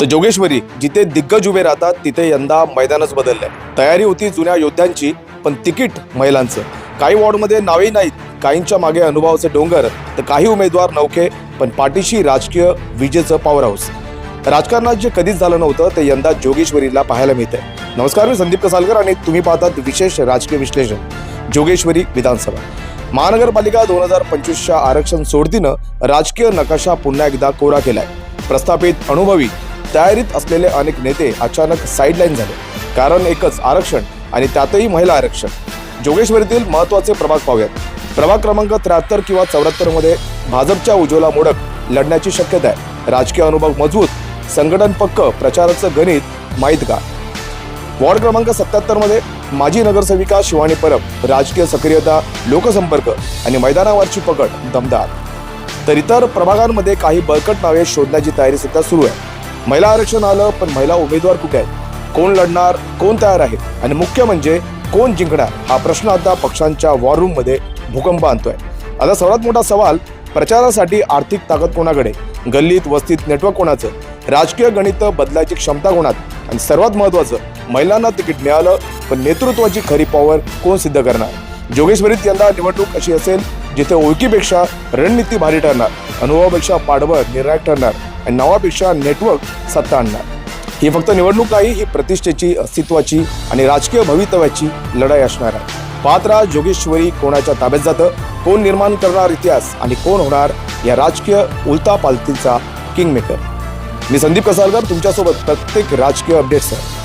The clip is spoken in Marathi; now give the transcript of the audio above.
तर जोगेश्वरी जिथे दिग्गज उभे राहतात तिथे यंदा मैदानच बदललंय. तयारी होती जुन्या योद्ध्यांची पण तिकीट महिलांचं. काही वॉर्डमध्ये नावे नाहीत. काहींच्या मागे अनुभवाचे डोंगर तर काही उमेदवार नौखे पण पाठीशी राजकीय विजेचं पॉवर हाऊस राजकारणात जे कधीच झालं नव्हतं ते यंदा जोगेश्वरीला पाहायला मिळतंय. नमस्कार मी संदीप कसालकर आणि तुम्ही पाहतात विशेष राजकीय विश्लेषण जोगेश्वरी विधानसभा. महानगरपालिका दोन हजार पंचवीसच्या आरक्षण सोडतीनं राजकीय नकाशा पुन्हा एकदा कोरा केलाय. प्रस्थापित अनुभवी तयारीत असलेले अनेक नेते अचानक साईडलाईन झाले. कारण एकच आरक्षण आणि त्यातही महिला आरक्षण. जोगेश्वरीतील महत्त्वाचे प्रभाग पाहूयात. प्रभाग क्रमांक त्र्याहत्तर किंवा चौऱ्याहत्तरमध्ये भाजपच्या उज्ज्वला मोडक लढण्याची शक्यता आहे. राजकीय अनुभव मजबूत संघटन पक्क प्रचाराचं गणित माहीत का वॉर्ड क्रमांक सत्याहत्तरमध्ये माजी नगरसेविका शिवानी परब राजकीय सक्रियता लोकसंपर्क आणि मैदानावरची पकड दमदार. तर इतर प्रभागांमध्ये काही बळकट नावे शोधण्याची तयारी सध्या सुरू आहे. महिला आरक्षण आलं पण महिला उमेदवार कुठे आहेत? कोण लढणार कोण तयार आहे? आणि मुख्य म्हणजे कोण जिंकणार? हा प्रश्न आता पक्षांच्या वॉर रूममध्ये भूकंप आणतोय. आता सर्वात मोठा सवाल प्रचारासाठी आर्थिक ताकद कोणाकडे? गल्लीत वस्तीत नेटवर्क कोणाचं? राजकीय गणित बदलायची क्षमता कोणात? आणि सर्वात महत्वाचं महिलांना तिकीट मिळालं पण नेतृत्वाची खरी पॉवर कोण सिद्ध करणार? जोगेश्वरीत यंदा निवडणूक अशी असेल जिथे ओळखीपेक्षा रणनीती भारी ठरणार अनुभवापेक्षा पाठबळ निर्णायक ठरणार. आणि नावापेक्षा नेटवर्क सत्ता आणणार. ही फक्त निवडणूक नाही ही प्रतिष्ठेची अस्तित्वाची आणि राजकीय भवितव्याची लढाई असणार आहे. पात्रा जोगेश्वरी कोणाच्या ताब्यात जातं कोण निर्माण करणार इतिहास आणि कोण होणार या राजकीय उलता पालतीचा किंग मेकर मी संदीप कसालकर तुमच्यासोबत प्रत्येक राजकीय अपडेट्स